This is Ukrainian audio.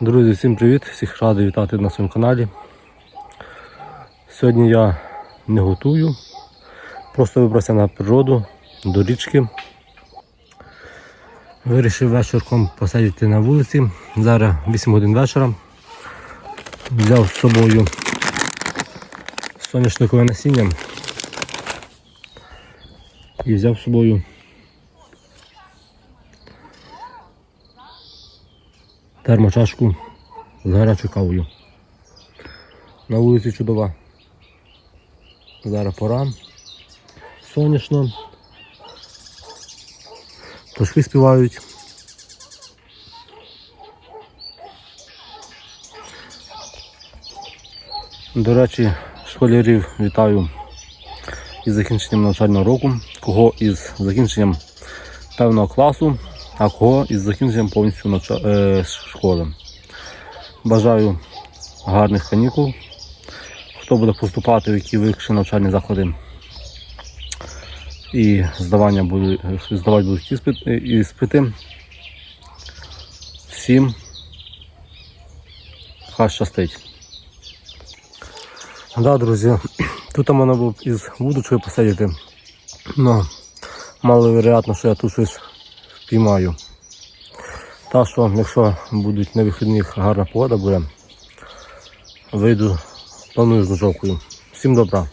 Друзі, всім привіт! Всіх радий вітати на своєму каналі. Сьогодні я не готую, просто вибрався на природу до річки. Вирішив вечірком посидіти на вулиці. Зараз 8 годин вечора. Взяв з собою соняшникове насіння і взяв з собою термочашку з гарячою кавою. На вулиці чудова. Зараз пора. Сонячно. Пташки співають. До речі, школярів вітаю із закінченням навчального року, кого із закінченням певного класу, а кого із закінченням повністю навча- е, школи. Бажаю гарних канікул. Хто буде поступати в які вищі навчальні заклади і здавання буде, здавати будуть е, іспити. Всім хай щастить. Да, друзі, тут можна було б із вудочкою посидіти. Ну, маловероятно, що я тут щось впіймаю. Та що, якщо будуть на вихідних гарна погода буде, вийду, планую з ножовкою. Всім добра.